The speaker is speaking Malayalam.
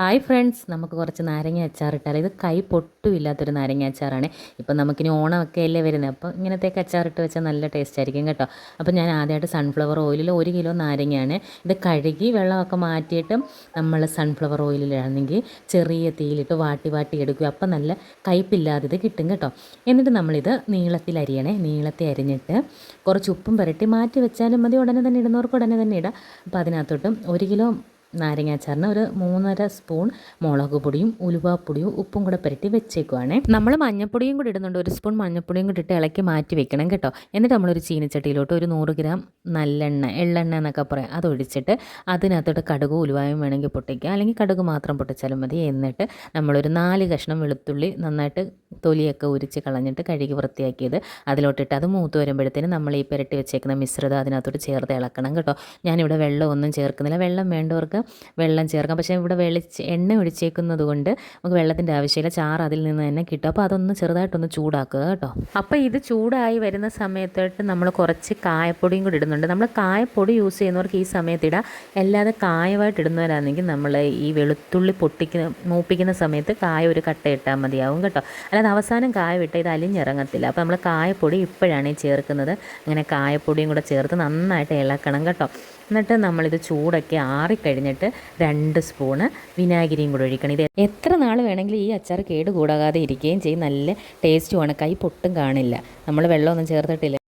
ഹായ് ഫ്രണ്ട്സ് നമുക്ക് കുറച്ച് നാരങ്ങ അച്ചാർ അച്ചാറിട്ടാൽ ഇത് കൈ പൊട്ടുമില്ലാത്തൊരു നാരങ്ങ അച്ചാറാണ്. ഇപ്പം നമുക്കിനി ഓണമൊക്കെ അല്ലേ വരുന്നത് അപ്പോൾ അച്ചാർ അച്ചാറിട്ട് വെച്ചാൽ നല്ല ടേസ്റ്റ് ആയിരിക്കും കേട്ടോ. അപ്പോൾ ഞാൻ ആദ്യമായിട്ട് സൺഫ്ലവർ ഓയിലിൽ ഒരു കിലോ നാരങ്ങയാണ്. ഇത് കഴുകി വെള്ളമൊക്കെ മാറ്റിയിട്ട് നമ്മൾ സൺഫ്ലവർ ഓയിലിലാണെങ്കിൽ ചെറിയ തീയിലിട്ട് വാട്ടി വാട്ടി എടുക്കുക അപ്പം നല്ല കയ്പില്ലാതെ ഇത് കിട്ടും കേട്ടോ. എന്നിട്ട് നമ്മളിത് നീളത്തിൽ അരിയണേ. നീളത്തിൽ അരിഞ്ഞിട്ട് കുറച്ച് ഉപ്പും പുരട്ടി മാറ്റി വെച്ചാലും മതി. ഉടനെ തന്നെ ഇടുന്നവർക്ക് ഉടനെ തന്നെ ഇടാം. അപ്പോൾ അതിനകത്തോട്ടും ഒരു കിലോ നാരങ്ങാച്ചാറിന് ഒരു മൂന്നര സ്പൂൺ മുളക് പൊടിയും ഉലുവാപ്പൊടിയും ഉപ്പും കൂടെ പുരട്ടി വെച്ചേക്കുവാണേ. നമ്മൾ മഞ്ഞപ്പൊടിയും കൂടി ഇടുന്നുണ്ട്. ഒരു സ്പൂൺ മഞ്ഞപ്പൊടിയും കൂടി ഇട്ട് ഇളക്കി മാറ്റി വെക്കണം കേട്ടോ. എന്നിട്ട് നമ്മളൊരു ചീനച്ചട്ടിയിലോട്ട് ഒരു നൂറ് ഗ്രാം നല്ലെണ്ണ എള്ളെണ്ണ എന്നൊക്കെ പറയാം. അത് ഒഴിച്ചിട്ട് അതിനകത്തോട്ട് കടുക് ഉലുവായും വേണമെങ്കിൽ പൊട്ടിക്കുക അല്ലെങ്കിൽ കടുക് മാത്രം പൊട്ടിച്ചാലും മതി. എന്നിട്ട് നമ്മളൊരു നാല് കഷ്ണം വെളുത്തുള്ളി നന്നായിട്ട് തൊലിയൊക്കെ ഉരിച്ച് കളഞ്ഞിട്ട് കഴുകി വൃത്തിയാക്കിയത്. അതിലോട്ടിട്ട് അത് മൂത്ത് വരുമ്പോഴത്തേനും നമ്മൾ ഈ പുരട്ടി വെച്ചേക്കുന്ന മിശ്രിതം അതിനകത്തോട്ട് ചേർത്ത് ഇളക്കണം കേട്ടോ. ഞാനിവിടെ വെള്ളമൊന്നും ചേർക്കുന്നില്ല. വെള്ളം വേണ്ടവർക്ക് വെള്ളം ചേർക്കാം. പക്ഷേ ഇവിടെ വെളിച്ച് എണ്ണ ഒഴിച്ചേക്കുന്നത് കൊണ്ട് നമുക്ക് വെള്ളത്തിന്റെ ആവശ്യമില്ല. ചാറ് അതിൽ നിന്ന് തന്നെ കിട്ടും. അപ്പോൾ അതൊന്ന് ചെറുതായിട്ടൊന്ന് ചൂടാക്കുക കേട്ടോ. അപ്പോൾ ഇത് ചൂടായി വരുന്ന സമയത്തോട്ട് നമ്മൾ കുറച്ച് കായപ്പൊടിയും കൂടി ഇടുന്നുണ്ട്. നമ്മൾ കായപ്പൊടി യൂസ് ചെയ്യുന്നവർക്ക് ഈ സമയത്ത് ഇടാം. അല്ലാതെ കായമായിട്ട് ഇടുന്നവരാണെങ്കിൽ നമ്മൾ ഈ വെളുത്തുള്ളി പൊട്ടിക്കുന്ന മൂപ്പിക്കുന്ന സമയത്ത് കായ ഒരു കട്ട ഇട്ടാൽ മതിയാവും കേട്ടോ. അല്ലാതെ അവസാനം കായ വിട്ടാൽ ഇത് അലിഞ്ഞിറങ്ങത്തില്ല. അപ്പോൾ നമ്മൾ കായപ്പൊടി ഇപ്പോഴാണ് ഈ ചേർക്കുന്നത്. അങ്ങനെ കായപ്പൊടിയും കൂടെ ചേർത്ത് നന്നായിട്ട് ഇളക്കണം കേട്ടോ. എന്നിട്ട് നമ്മളിത് ചൂടൊക്കെ ആറിക്കഴിഞ്ഞിട്ട് രണ്ട് സ്പൂണ് വിനാഗിരിയും കൂടെ ഒഴിക്കണം. ഇത് എത്ര നാൾ വേണമെങ്കിലും ഈ അച്ചാർ കേട് കൂടാതെ ഇരിക്കുകയും ചെയ്യും. നല്ല ടേസ്റ്റുമാണ് കൈ പൊട്ടും കാണില്ല. നമ്മൾ വെള്ളമൊന്നും ചേർത്തിട്ടില്ല.